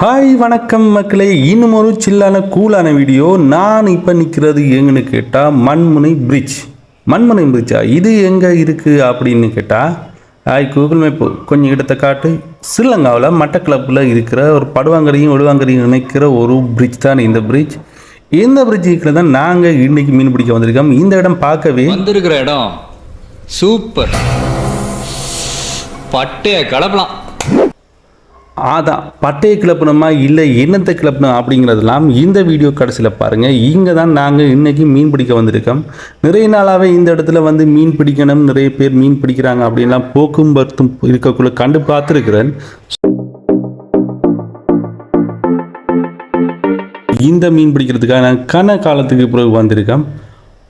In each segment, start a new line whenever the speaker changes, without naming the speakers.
Hi வணக்கம் மக்களே. இன்னும் ஒரு சில்லான கூலான வீடியோ. நான் இப்போ நிற்கிறது எங்கன்னு கேட்டால் மண்முனை பிரிட்ஜ் மண்முனை பிரிட்ஜா இது எங்கே இருக்குது அப்படின்னு கேட்டால் ஹாய் கூகுள் மேப்பு கொஞ்சம் இடத்தை காட்டு. ஸ்ரீலங்காவில் மட்டக்கிளப்பில் இருக்கிற ஒரு படுவாங்கரையும் ஒடுவாங்கரையும் இணைக்கிற ஒரு பிரிட்ஜ் தான் இந்த பிரிட்ஜ் இந்த பிரிட்ஜுக்கு தான் நாங்கள் இன்னைக்கு மீன் பிடிக்க வந்திருக்கோம். இந்த இடம் பார்க்கவே
வந்திருக்கிற இடம் சூப்பர் பட்டையை கலப்பலாம்.
அதான் பட்டையை கிளப்பணுமா இல்லை என்னத்தை கிளப்பணும் அப்படிங்கிறதெல்லாம் இந்த வீடியோ கடைசியில் பாருங்கள் இங்கே தான் நாங்கள் இன்றைக்கி மீன் பிடிக்க வந்திருக்கோம். நிறைய நாளாகவே இந்த இடத்துல வந்து மீன் பிடிக்கணும் நிறைய பேர் மீன் பிடிக்கிறாங்க அப்படின்லாம் போக்கும் பர்த்தும் இருக்கக்குள்ள கண்டு பார்த்துருக்கிறேன். இந்த மீன் பிடிக்கிறதுக்காக நான் கன காலத்துக்கு பிறகு வந்திருக்கேன்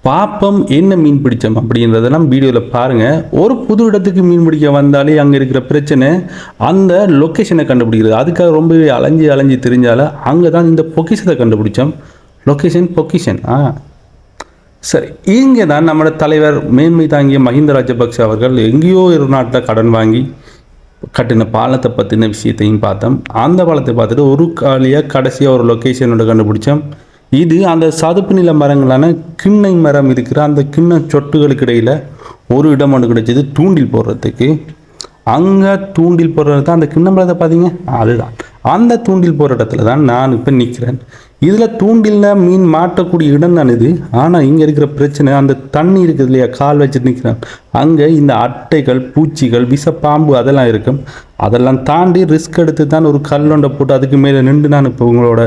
பாப்பம் என்ன மீன் பிடிச்சோம் அப்படின்றதெல்லாம் வீடியோவில் பாருங்கள் ஒரு புது இடத்துக்கு மீன் பிடிக்க வந்தாலே அங்கே இருக்கிற பிரச்சனை அந்த லொக்கேஷனை கண்டுபிடிக்கிறது. அதுக்காக ரொம்பவே அலைஞ்சி அலைஞ்சி தெரிஞ்சால அங்கே தான் இந்த பொக்கிஷத்தை கண்டுபிடிச்சோம். லொக்கேஷன் பொக்கிஷன். ஆ. சரி இங்கே தான் நம்மளோட தலைவர் மேன்மை தாங்கிய மஹிந்த ராஜபக்ஷ அவர்கள் எங்கேயோ ஒரு நாட்டில் கடன் வாங்கி கட்டின பாலத்தை பற்றின விஷயத்தையும் பார்த்தோம். அந்த பாலத்தை பார்த்துட்டு ஒரு காலியாக கடைசியாக ஒரு லொக்கேஷனோட கண்டுபிடிச்சோம். இது அந்த சதுப்பு நில மரங்களான கிண்ணை மரம் இருக்கிற அந்த கிண்ண சொட்டுகளுக்கு இடையில் ஒரு இடம் ஒன்று கிடைச்சது தூண்டில் போடுறதுக்கு. அங்கே தூண்டில் போடுறது தான் அந்த கிண்ண மரத்தை பார்த்தீங்க? அதுதான். அந்த தூண்டில் போடுற இடத்துல தான் நான் இப்போ நிற்கிறேன் இதில் தூண்டிலில் மீன் மாட்டக்கூடிய இடம் தான் இது. ஆனால் இங்கே இருக்கிற பிரச்சனை அந்த தண்ணி இருக்குது இல்லையா? கால் வச்சுட்டு நிற்கிறேன் அங்கே இந்த அட்டைகள் பூச்சிகள் விஷப்பாம்பு அதெல்லாம் இருக்கும். அதெல்லாம் தாண்டி ரிஸ்க் எடுத்து தான் ஒரு கல்லொண்டை போட்டு அதுக்கு மேலே நின்று நான் இப்போ உங்களோட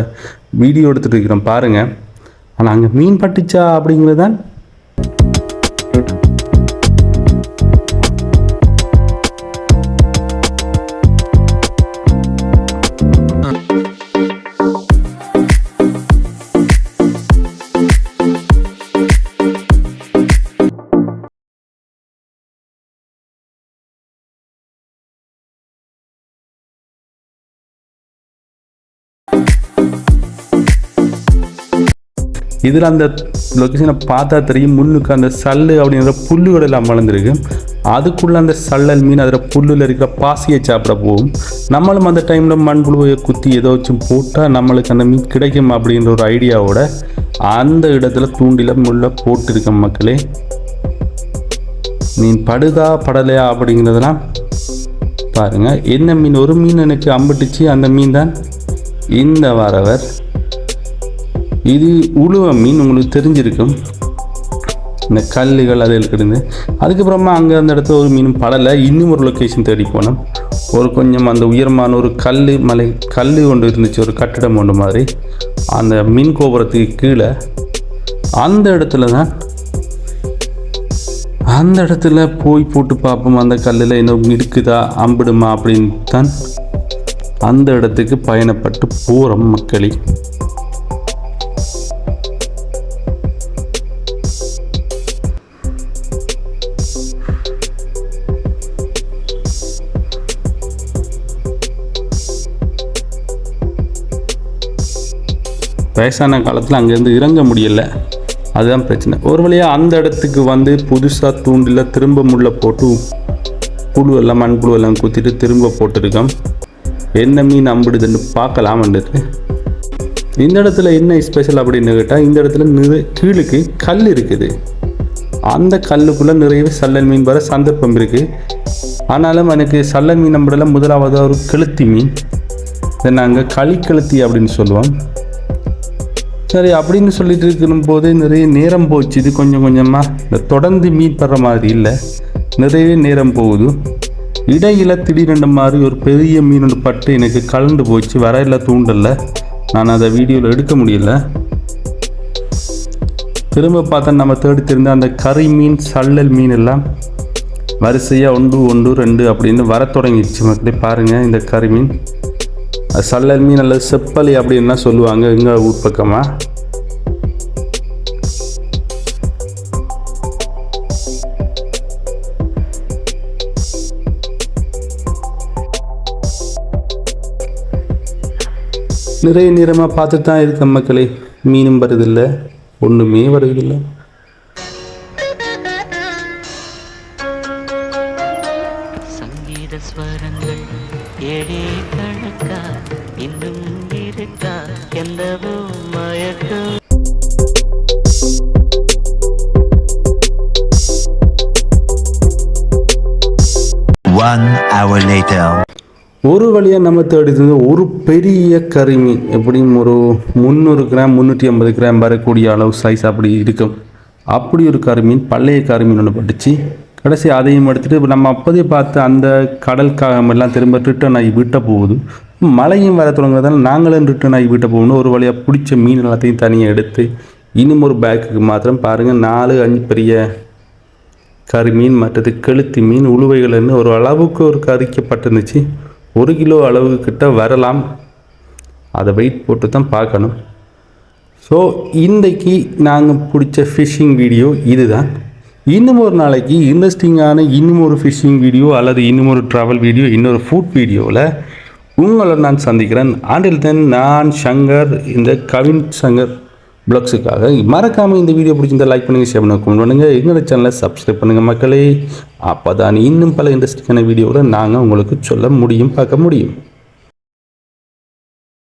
வீடியோ எடுத்துகிட்டு இருக்கிறோம் பாருங்கள் ஆனால் அங்கே மீன் பட்டுச்சா அப்படிங்கிறது தான் இதில் அந்த லொக்கேஷனை பார்த்தா தெரியும். முன்னுக்கு அந்த சல்லு அப்படிங்கிற புல்லுகள் எல்லாம் வளர்ந்துருக்கு. அதுக்குள்ளே அந்த சல்லல் மீன் அதில் புல்லில் இருக்கிற பாசியை சாப்பிட போகும். நம்மளும் அந்த டைமில் மண்புழுவை குத்தி ஏதாச்சும் போட்டால் நம்மளுக்கு அந்த மீன் கிடைக்கும் அப்படின்ற ஒரு ஐடியாவோட அந்த இடத்துல தூண்டில முள்ள போட்டிருக்க மக்களே. மீன் படுதா படலையா அப்படிங்கிறதெல்லாம் பாருங்கள் என்ன மீன்? ஒரு மீன் எனக்கு அம்பிட்டுச்சு. அந்த மீன் தான். இந்த வரவர். இது உழுவ மீன் உங்களுக்கு தெரிஞ்சிருக்கும். இந்த கல்லுகள் அதில் கிடந்து அதுக்கப்புறமா அங்கே அந்த இடத்துல ஒரு மீன் படலை. இன்னும் ஒரு லொக்கேஷன் தேடி போனோம். ஒரு கொஞ்சம் அந்த உயரமான ஒரு கல் மலை கல் ஒன்று இருந்துச்சு. ஒரு கட்டிடம் ஒன்று மாதிரி. அந்த மீன் கோபுரத்துக்கு கீழே. அந்த இடத்துல தான். அந்த இடத்துல போய் போட்டு பார்ப்போம். அந்த கல்லில் இன்னும் இருக்குதா அம்பிடுமா அப்படின்னு தான். அந்த இடத்துக்கு பயணப்பட்டு போகிறோம் மக்களே. வயசான காலத்தில் அங்கேருந்து இறங்க முடியல. அதுதான் பிரச்சனை. ஒரு வழியாக அந்த இடத்துக்கு வந்து புதுசாக தூண்டில் திரும்ப முள்ள போட்டு புழு எல்லாம் மண்புழு எல்லாம் குத்திட்டு திரும்ப போட்டிருக்கோம். என்ன மீன் அம்பிடுதுன்னு பார்க்கலாம் வந்துட்டு. இந்த இடத்துல என்ன ஸ்பெஷல் அப்படின்னு கேட்டால் இந்த இடத்துல நிறை கீழுக்கு கல் இருக்குது. அந்த கல்லுக்குள்ளே நிறைய சல்லல் மீன் வர சந்தர்ப்பம் இருக்குது ஆனாலும் எனக்கு சல்லல் மீன் நம்மளெல்லாம் முதலாவது ஒரு கெளுத்தி மீன். இதை நாங்கள் களிக்கெளுத்தி அப்படின்னு சொல்லுவோம். சரி அப்படின்னு சொல்லிட்டு இருக்கும் போது நிறைய நேரம் போச்சு. இது கொஞ்சம் கொஞ்சமாக இந்த தொடர்ந்து மீட் பண்ணுற மாதிரி இல்லை. நிறைய நேரம் போகுது. இடையில திடீரெண்டு மாதிரி ஒரு பெரிய மீன் ஒன்று பட்டு எனக்கு கலந்து போச்சு. வரையில தூண்டல. நான் அதை வீடியோவில் எடுக்க முடியல. திரும்ப பார்த்தா நம்ம தேடி தெரிந்த அந்த கறி மீன் சல்லல் மீன் எல்லாம் வரிசையாக ஒன்று ஒன்று ரெண்டு அப்படின்னு வர தொடங்கிடுச்சு. மக்களே பாருங்கள் இந்த கறி மீன். சல்லல் மீன் அல்லது செப்பலி அப்படின்னா சொல்லுவாங்க எங்கள் ஊர் பக்கமாக நிறைய நேரமாக பார்த்துட்டு தான் இருக்க மக்களே. மீனும் வருதில்லை ஒன்றுமே
வருதில்லை. ஸ்வரங்கள் எழே கணக்கா இன்னும் இருக்கா? எந்தவோ மயக்கம். One hour later.
ஒரு வழியாக நம்ம தேடித்தது ஒரு பெரிய கரிமீன் எப்படியும் ஒரு முந்நூறு கிராம் முந்நூற்றி ஐம்பது கிராம் வரக்கூடிய அளவு சைஸ் அப்படி இருக்கும். அப்படி ஒரு கருமீன் பழைய கருமீன் ஒன்று பட்டுச்சு. கடைசி அதையும் எடுத்துகிட்டு இப்போ நம்ம அப்போதே பார்த்து அந்த கடல் காகமெல்லாம் திரும்ப ரிட்டர்ன் ஆகி வீட்ட போகுது. மழையும் வர தொடங்குறதால நாங்களும் ரிட்டர்ன் ஆகி விட்ட போகணும். ஒரு வழியாக பிடிச்ச மீன் எல்லாத்தையும் தனியாக எடுத்து இன்னும் ஒரு பேக்குக்கு மாத்திரம் பாருங்கள் நாலு அஞ்சு பெரிய கரிமீன் மற்றது கெளுத்தி மீன் உளுவைகள்னு ஒரு அளவுக்கு ஒரு கறிக்கப்பட்டிருந்துச்சு. ஒரு கிலோ அளவு கிட்ட வரலாம். அதை வெயிட் போட்டு தான் பார்க்கணும். ஸோ இன்றைக்கி நாங்கள் பிடிச்ச ஃபிஷ்ஷிங் வீடியோ இதுதான். இன்னும் ஒரு நாளைக்கு இன்ட்ரெஸ்டிங்கான இன்னும் ஒரு ஃபிஷ்ஷிங் வீடியோ அல்லது இன்னும் ஒரு ட்ராவல் வீடியோ இன்னொரு ஃபுட் வீடியோவில் உங்களை நான் சந்திக்கிறேன். ஆண்டில் தென் நான் சங்கர் இந்த கவின் சங்கர் பிளாக்ஸுக்காக மறக்காமல் இந்த வீடியோ பிடிச்சிருந்தா லைக் பண்ணுங்கள் ஷேர் பண்ணுங்கள் கமெண்ட் பண்ணுங்கள் எங்களோட சேனலை சப்ஸ்கிரைப் பண்ணுங்கள் மக்களே. அப்போ தான் இன்னும் பல இன்ட்ரெஸ்டிங்கான வீடியோவில் நாங்கள் உங்களுக்கு சொல்ல முடியும் பார்க்க முடியும்.